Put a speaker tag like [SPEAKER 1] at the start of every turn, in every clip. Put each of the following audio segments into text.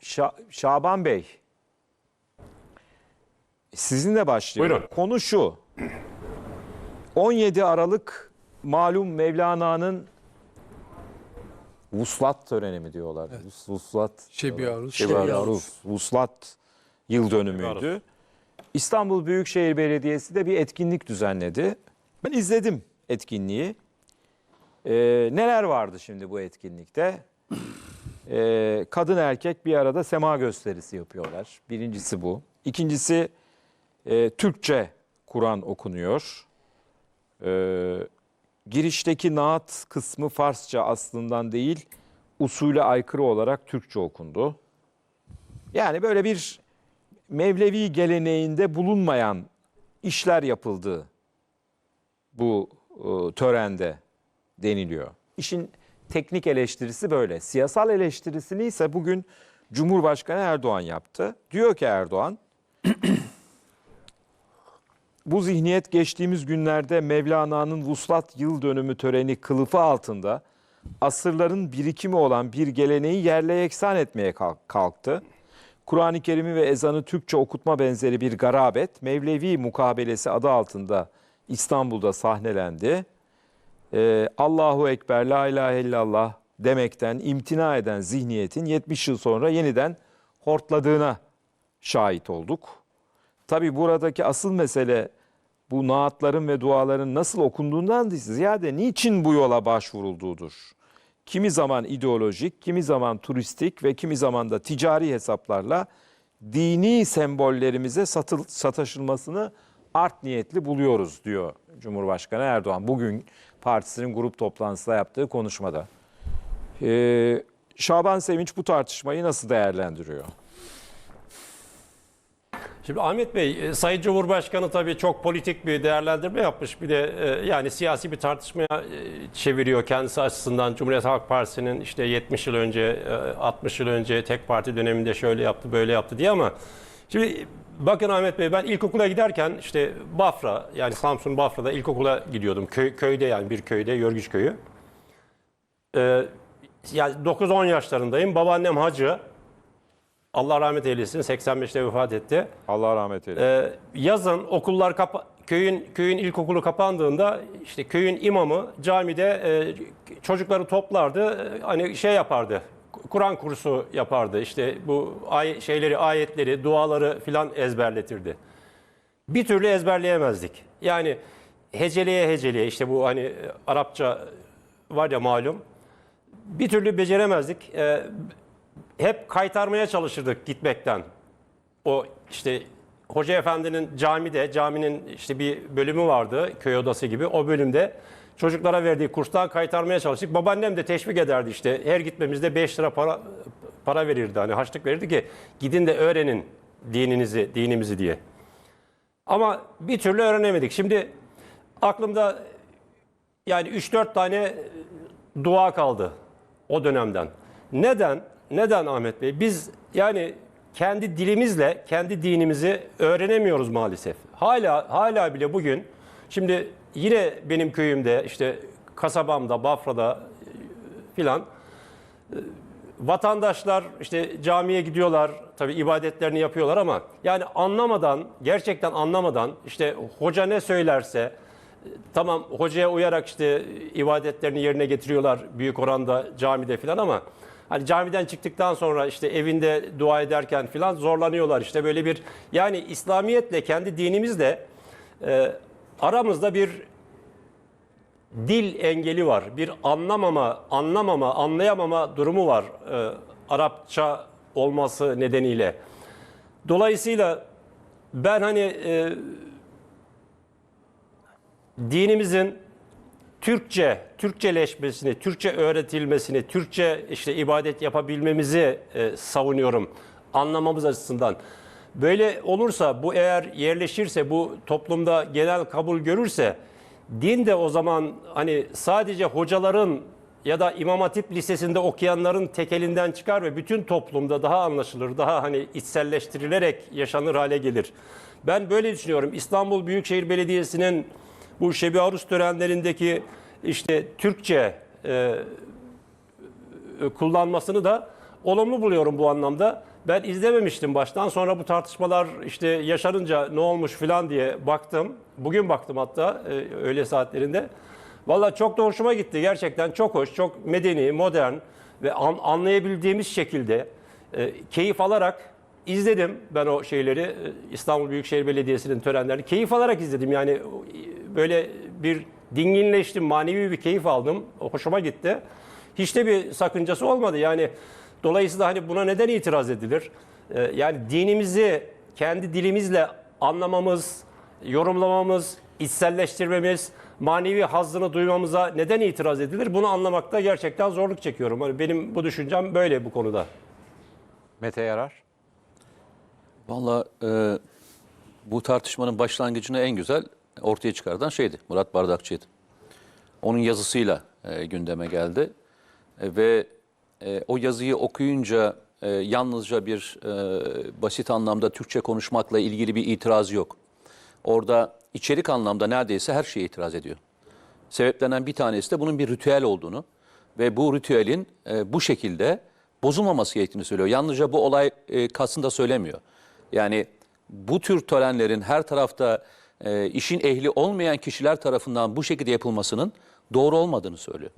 [SPEAKER 1] Şa- Şaban Bey. Sizinle başlayalım.
[SPEAKER 2] Buyurun.
[SPEAKER 1] Konu şu. 17 Aralık malum Mevlana'nın vuslat töreni mi diyorlar? Vus- Vuslat.
[SPEAKER 3] Şebi Aruz.
[SPEAKER 1] Şebi Aruz. Vuslat yıl dönümüydü. İstanbul Büyükşehir Belediyesi de bir etkinlik düzenledi. Ben izledim etkinliği. Ee, neler vardı şimdi bu etkinlikte? Ee, kadın erkek bir arada sema gösterisi yapıyorlar. Birincisi bu. İkincisi e, Türkçe Kur'an okunuyor. Ee, girişteki naat kısmı Farsça aslından değil, usule aykırı olarak Türkçe okundu. Yani böyle bir Mevlevi geleneğinde bulunmayan işler yapıldı bu e, törende deniliyor. İşin teknik eleştirisi böyle. Siyasal eleştirisini ise bugün Cumhurbaşkanı Erdoğan yaptı. Diyor ki Erdoğan, bu zihniyet geçtiğimiz günlerde Mevlana'nın Vuslat yıl dönümü töreni kılıfı altında asırların birikimi olan bir geleneği yerle yeksan etmeye kalk- kalktı. Kur'an-ı Kerim'i ve ezanı Türkçe okutma benzeri bir garabet Mevlevi mukabelesi adı altında İstanbul'da sahnelendi. Ee, Allahu Ekber, La ilahe illallah demekten imtina eden zihniyetin 70 yıl sonra yeniden hortladığına şahit olduk. Tabi buradaki asıl mesele bu naatların ve duaların nasıl okunduğundan ziyade niçin bu yola başvurulduğudur. Kimi zaman ideolojik, kimi zaman turistik ve kimi zaman da ticari hesaplarla dini sembollerimize satıl, sataşılmasını art niyetli buluyoruz diyor Cumhurbaşkanı Erdoğan. Bugün partisinin grup toplantısında yaptığı konuşmada. Ee, Şaban Sevinç bu tartışmayı nasıl değerlendiriyor?
[SPEAKER 2] Şimdi Ahmet Bey, e, Sayın Cumhurbaşkanı tabii çok politik bir değerlendirme yapmış. Bir de e, yani siyasi bir tartışmaya e, çeviriyor kendisi açısından. Cumhuriyet Halk Partisi'nin işte 70 yıl önce, e, 60 yıl önce tek parti döneminde şöyle yaptı, böyle yaptı diye ama şimdi bakın Ahmet Bey ben ilkokula giderken işte Bafra yani Samsun Bafra'da ilkokula gidiyordum. Köy, köyde yani bir köyde, Yörgüç Köyü. E, yani 9-10 yaşlarındayım. Babaannem hacı. Allah rahmet eylesin 85'te vefat etti.
[SPEAKER 1] Allah rahmet eylesin.
[SPEAKER 2] Ee, yazın okullar kapa köyün köyün ilkokulu kapandığında işte köyün imamı camide e, çocukları toplardı. e, Hani şey yapardı. Kur'an kursu yapardı. İşte bu ay şeyleri, ayetleri, duaları filan ezberletirdi. Bir türlü ezberleyemezdik. Yani heceleye heceleye işte bu hani Arapça var ya malum. Bir türlü beceremezdik. Ee, hep kaytarmaya çalışırdık gitmekten o işte Hoca Efendi'nin camide, caminin işte bir bölümü vardı köy odası gibi. O bölümde çocuklara verdiği kurstan kaytarmaya çalıştık. Babaannem de teşvik ederdi işte. Her gitmemizde 5 lira para para verirdi. Hani harçlık verirdi ki gidin de öğrenin dininizi, dinimizi diye. Ama bir türlü öğrenemedik. Şimdi aklımda yani 3-4 tane dua kaldı o dönemden. Neden? Neden Ahmet Bey? Biz yani kendi dilimizle kendi dinimizi öğrenemiyoruz maalesef. Hala hala bile bugün şimdi yine benim köyümde işte kasabamda, Bafra'da e, filan e, vatandaşlar işte camiye gidiyorlar, tabi ibadetlerini yapıyorlar ama yani anlamadan, gerçekten anlamadan işte hoca ne söylerse e, tamam hocaya uyarak işte ibadetlerini yerine getiriyorlar büyük oranda camide filan ama hani camiden çıktıktan sonra işte evinde dua ederken filan zorlanıyorlar işte böyle bir yani İslamiyetle kendi dinimizle e, aramızda bir dil engeli var. Bir anlamama, anlamama, anlayamama durumu var e, Arapça olması nedeniyle. Dolayısıyla ben hani e, dinimizin Türkçe, Türkçeleşmesini, Türkçe öğretilmesini, Türkçe işte ibadet yapabilmemizi e, savunuyorum anlamamız açısından. Böyle olursa bu eğer yerleşirse bu toplumda genel kabul görürse din de o zaman hani sadece hocaların ya da İmam Hatip Lisesi'nde okuyanların tekelinden çıkar ve bütün toplumda daha anlaşılır, daha hani içselleştirilerek yaşanır hale gelir. Ben böyle düşünüyorum. İstanbul Büyükşehir Belediyesi'nin bu Şebi Arus törenlerindeki işte Türkçe e, e, kullanmasını da olumlu buluyorum bu anlamda. Ben izlememiştim baştan sonra bu tartışmalar işte yaşanınca ne olmuş filan diye baktım. Bugün baktım hatta e, öğle saatlerinde. Valla çok da hoşuma gitti gerçekten çok hoş, çok medeni, modern ve an- anlayabildiğimiz şekilde e, keyif alarak izledim ben o şeyleri e, İstanbul Büyükşehir Belediyesi'nin törenlerini. Keyif alarak izledim. Yani e, böyle bir dinginleştim manevi bir keyif aldım. Hoşuma gitti. Hiç de bir sakıncası olmadı. Yani dolayısıyla hani buna neden itiraz edilir? E, yani dinimizi kendi dilimizle anlamamız yorumlamamız içselleştirmemiz manevi hazzını duymamıza neden itiraz edilir? Bunu anlamakta gerçekten zorluk çekiyorum. Hani benim bu düşüncem böyle bu konuda.
[SPEAKER 1] Mete Yarar.
[SPEAKER 3] Valla e, bu tartışmanın başlangıcını en güzel ortaya çıkardan şeydi. Murat Bardakçı'ydı. Onun yazısıyla e, gündeme geldi. E, ve e, o yazıyı okuyunca e, yalnızca bir e, basit anlamda Türkçe konuşmakla ilgili bir itiraz yok. Orada içerik anlamda neredeyse her şeye itiraz ediyor. Sebeplenen bir tanesi de bunun bir ritüel olduğunu ve bu ritüelin e, bu şekilde bozulmaması gerektiğini söylüyor. Yalnızca bu olay e, kastında söylemiyor. Yani bu tür törenlerin her tarafta e, işin ehli olmayan kişiler tarafından bu şekilde yapılmasının doğru olmadığını söylüyor.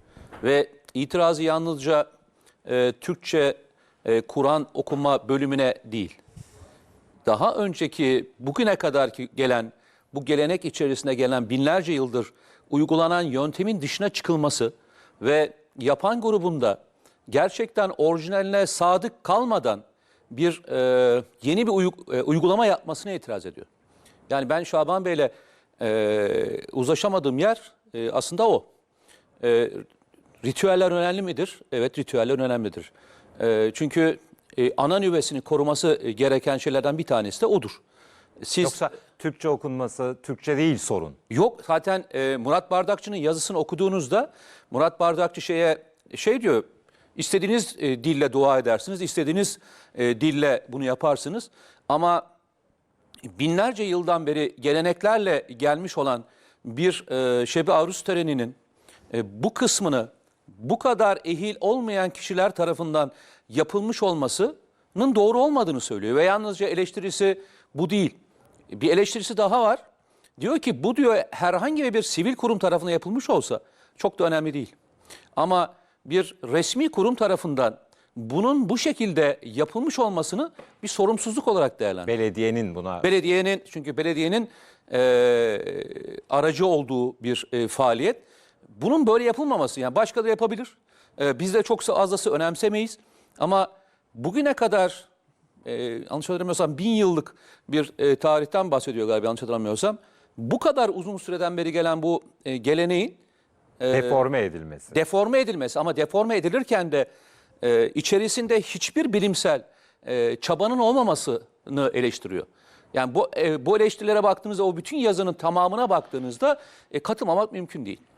[SPEAKER 3] Ve itirazı yalnızca e, Türkçe e, Kur'an okuma bölümüne değil daha önceki bugüne kadar ki gelen bu gelenek içerisinde gelen binlerce yıldır uygulanan yöntemin dışına çıkılması ve yapan grubunda gerçekten orijinaline sadık kalmadan bir e, yeni bir uy- e, uygulama yapmasına itiraz ediyor. Yani ben Şaban Bey'le e, uzlaşamadığım yer e, aslında o. E, ritüeller önemli midir? Evet ritüeller önemlidir. E, çünkü e, ana nüvesini koruması e, gereken şeylerden bir tanesi de odur. Siz
[SPEAKER 1] Yoksa Türkçe okunması, Türkçe değil sorun.
[SPEAKER 3] Yok zaten e, Murat Bardakçı'nın yazısını okuduğunuzda Murat Bardakçı şeye şey diyor istediğiniz e, dille dua edersiniz, istediğiniz e, dille bunu yaparsınız ama binlerce yıldan beri geleneklerle gelmiş olan bir e, Şebi Arus töreninin e, bu kısmını bu kadar ehil olmayan kişiler tarafından yapılmış olmasının doğru olmadığını söylüyor. Ve yalnızca eleştirisi bu değil. Bir eleştirisi daha var. Diyor ki bu diyor herhangi bir sivil kurum tarafından yapılmış olsa çok da önemli değil. Ama bir resmi kurum tarafından bunun bu şekilde yapılmış olmasını bir sorumsuzluk olarak değerlendiriyor.
[SPEAKER 1] Belediyenin buna
[SPEAKER 3] Belediyenin çünkü belediyenin e, aracı olduğu bir e, faaliyet. Bunun böyle yapılmaması yani başka da yapabilir. E, biz de çok azası önemsemeyiz. Ama bugüne kadar e, yanlış hatırlamıyorsam bin yıllık bir e, tarihten bahsediyor galiba yanlış hatırlamıyorsam. Bu kadar uzun süreden beri gelen bu e, geleneğin
[SPEAKER 1] deforme edilmesi.
[SPEAKER 3] deforme edilmesi ama deforme edilirken de e, içerisinde hiçbir bilimsel e, çabanın olmamasını eleştiriyor. Yani bu e, bu eleştirilere baktığınızda o bütün yazının tamamına baktığınızda e, katılmamak mümkün değil.